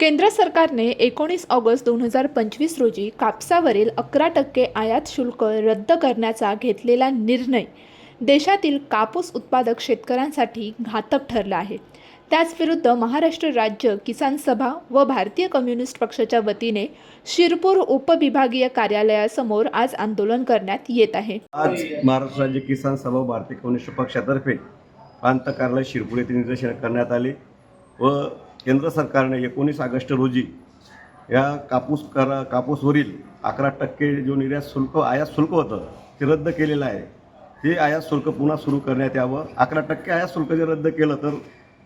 केंद्र सरकारने एकोणीस ऑगस्ट दोन हजार पंचवीस रोजी कापसावरील अकरा टक्के आयात शुल्क रद्द करण्याचा घेतलेला निर्णय देशातील कापूस उत्पादक शेतकऱ्यांसाठी घातक ठरला आहे. त्याचविरुद्ध महाराष्ट्र राज्य किसान सभा व भारतीय कम्युनिस्ट पक्षाच्या वतीने शिरपूर उपविभागीय कार्यालयासमोर आज आंदोलन करण्यात येत आहे. आज महाराष्ट्र राज्य किसान सभा भारतीय कम्युनिस्ट पक्षातर्फे प्रांत कार्यालय शिरपूर येथे निदर्शन करण्यात आले व केंद्र सरकारने एकोणीस ऑगस्ट रोजी या कापूस करा कापूसवरील अकरा टक्के जो निर्यात शुल्क आयात शुल्क होतं ते रद्द केलेलं आहे. ते आयात शुल्क पुन्हा सुरू करण्यात यावं. अकरा टक्के आयात शुल्क जर रद्द केलं तर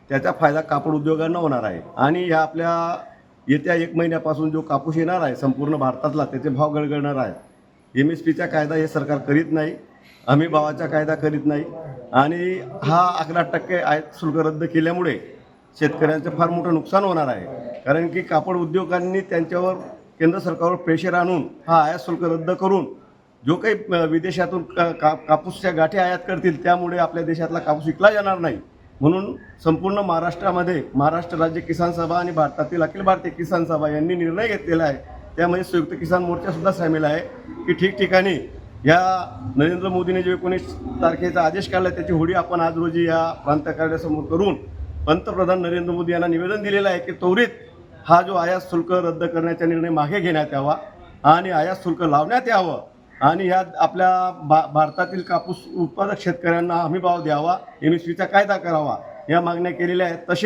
त्याचा फायदा कापड उद्योगांना होणार आहे. आणि ह्या आपल्या येत्या एक महिन्यापासून जो कापूस येणार आहे संपूर्ण भारतातला त्याचे भाव गळगळणार आहे एम एस पीचा कायदा हे सरकार करीत नाही. हमी भावाचा कायदा करीत नाही. आणि हा अकरा टक्के आयात शुल्क रद्द केल्यामुळे शेतकऱ्यांचं फार मोठं नुकसान होणार आहे. कारण की कापड उद्योगांनी त्यांच्यावर केंद्र सरकारवर प्रेशर आणून हा आयात शुल्क रद्द करून जो काही विदेशातून का का कापूसच्या गाठी आयात करतील त्यामुळे आपल्या देशातला कापूस विकला जाणार नाही. म्हणून संपूर्ण महाराष्ट्रामध्ये महाराष्ट्र राज्य किसान सभा आणि भारतातील अखिल भारतीय किसान सभा यांनी निर्णय घेतलेला आहे. त्यामध्ये संयुक्त किसान मोर्चासुद्धा सामील आहे की ठिकठिकाणी या नरेंद्र मोदीने जे एकोणीस तारखेचा आदेश काढला त्याची होडी आपण आज रोजी या प्रांत कार्यासमोर करून पंतप्रधान नरेंद्र मोदी यांना निवेदन दिलेलं आहे की त्वरित हा जो आयात शुल्क रद्द करण्याचा निर्णय मागे घेण्यात यावा आणि आयात शुल्क लावण्यात यावं आणि ह्या आपल्या भा भारतातील कापूस उत्पादक शेतकऱ्यांना हमीभाव द्यावा एम एस पीचा कायदा करावा या मागण्या केलेल्या आहेत. तसे